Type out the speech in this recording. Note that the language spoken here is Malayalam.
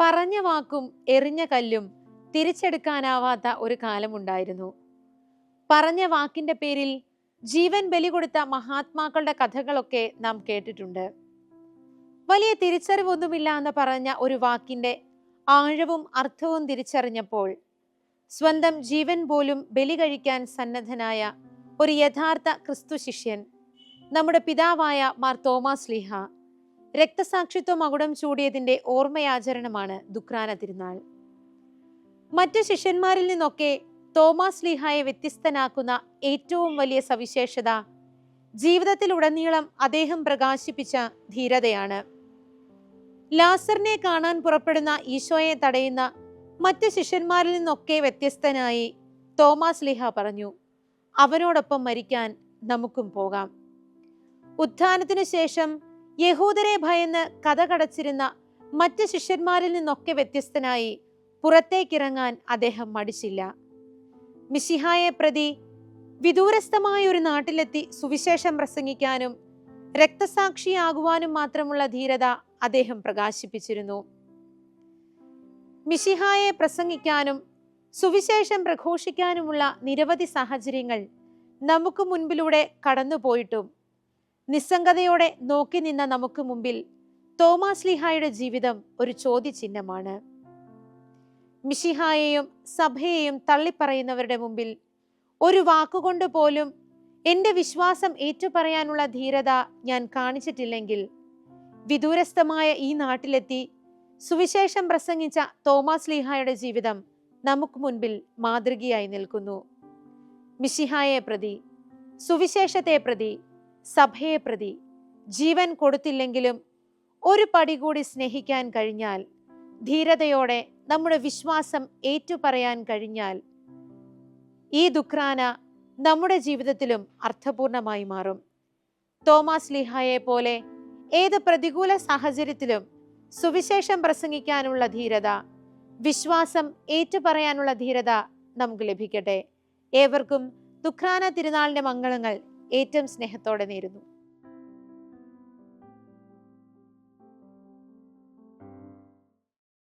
പറഞ്ഞ വാക്കും എറിഞ്ഞ കല്ലും തിരിച്ചെടുക്കാനാവാത്ത ഒരു കാലമുണ്ടായിരുന്നു. പറഞ്ഞ വാക്കിന്റെ പേരിൽ ജീവൻ ബലി കൊടുത്ത മഹാത്മാക്കളുടെ കഥകളൊക്കെ നാം കേട്ടിട്ടുണ്ട്. വലിയ തിരിച്ചറിവൊന്നുമില്ല എന്ന് പറഞ്ഞ ഒരു വാക്കിന്റെ ആഴവും അർത്ഥവും തിരിച്ചറിഞ്ഞപ്പോൾ സ്വന്തം ജീവൻ പോലും ബലി കഴിക്കാൻ സന്നദ്ധനായ ഒരു യഥാർത്ഥ ക്രിസ്തു ശിഷ്യൻ നമ്മുടെ പിതാവായ മാർ തോമാസ് ലീഹ രക്തസാക്ഷിത്വ മകുടം ചൂടിയതിന്റെ ഓർമ്മയാചരണമാണ് ദുക്രാന തിരുനാൾ. മറ്റു ശിഷ്യന്മാരിൽ നിന്നൊക്കെ തോമാസ് ലീഹായെ വ്യത്യസ്തനാക്കുന്ന ഏറ്റവും വലിയ സവിശേഷത ജീവിതത്തിലുടനീളം അദ്ദേഹം പ്രകാശിപ്പിച്ച ധീരതയാണ്. ലാസറിനെ കാണാൻ പുറപ്പെടുന്ന ഈശോയെ തടയുന്ന മറ്റ് ശിഷ്യന്മാരിൽ നിന്നൊക്കെ വ്യത്യസ്തനായി തോമാസ് ലിഹ പറഞ്ഞു അവനോടൊപ്പം മരിക്കാൻ നമുക്കും പോകാം. ഉത്ഥാനത്തിനു ശേഷം യഹൂദരെ ഭയന്ന് കഥ കടച്ചിരുന്ന മറ്റ് ശിഷ്യന്മാരിൽ നിന്നൊക്കെ വ്യത്യസ്തനായി പുറത്തേക്കിറങ്ങാൻ അദ്ദേഹം മടിച്ചില്ല. മിശിഹായെ പ്രതി വിദൂരസ്ഥമായ ഒരു നാട്ടിലെത്തി സുവിശേഷം പ്രസംഗിക്കാനും രക്തസാക്ഷിയാകുവാനും മാത്രമുള്ള ധീരത അദ്ദേഹം പ്രകാശിപ്പിച്ചിരുന്നു. മിശിഹായെ പ്രസംഗിക്കാനും സുവിശേഷം പ്രഘോഷിക്കാനുമുള്ള നിരവധി സാഹചര്യങ്ങൾ നമുക്ക് മുൻപിലൂടെ കടന്നുപോയിട്ടും നിസ്സംഗതയോടെ നോക്കി നിന്ന നമുക്ക് മുമ്പിൽ തോമാസ് ലിഹായുടെ ജീവിതം ഒരു ചോദ്യചിഹ്നമാണ്. മിഷിഹായെയും സഭയെയും തള്ളിപ്പറയുന്നവരുടെ മുമ്പിൽ ഒരു വാക്കുകൊണ്ട് പോലും എന്റെ വിശ്വാസം ഏറ്റുപറയാനുള്ള ധീരത ഞാൻ കാണിച്ചിട്ടില്ലെങ്കിൽ വിദൂരസ്ഥമായ ഈ നാട്ടിലെത്തി സുവിശേഷം പ്രസംഗിച്ച തോമാസ് ലീഹായുടെ ജീവിതം നമുക്ക് മുൻപിൽ മാതൃകയായി നിൽക്കുന്നു. മിഷിഹായെ പ്രതി സുവിശേഷത്തെ പ്രതി സഭയെ പ്രതി ജീവൻ കൊടുത്തില്ലെങ്കിലും ഒരു പടി കൂടി സ്നേഹിക്കാൻ കഴിഞ്ഞാൽ ധീരതയോടെ നമ്മുടെ വിശ്വാസം ഏറ്റുപറയാൻ കഴിഞ്ഞാൽ ഈ ദുഃഖാന നമ്മുടെ ജീവിതത്തിലും അർത്ഥപൂർണമായി മാറും. തോമസ് ലിഹായെ പോലെ ഏത് പ്രതികൂല സാഹചര്യത്തിലും സുവിശേഷം പ്രസംഗിക്കാനുള്ള ധീരത വിശ്വാസം ഏറ്റുപറയാനുള്ള ധീരത നമുക്ക് ലഭിക്കട്ടെ. ഏവർക്കും ദുഃഖാന തിരുനാളിന്റെ മംഗളങ്ങൾ ഏറ്റവും സ്നേഹത്തോടെ നേരുന്നു.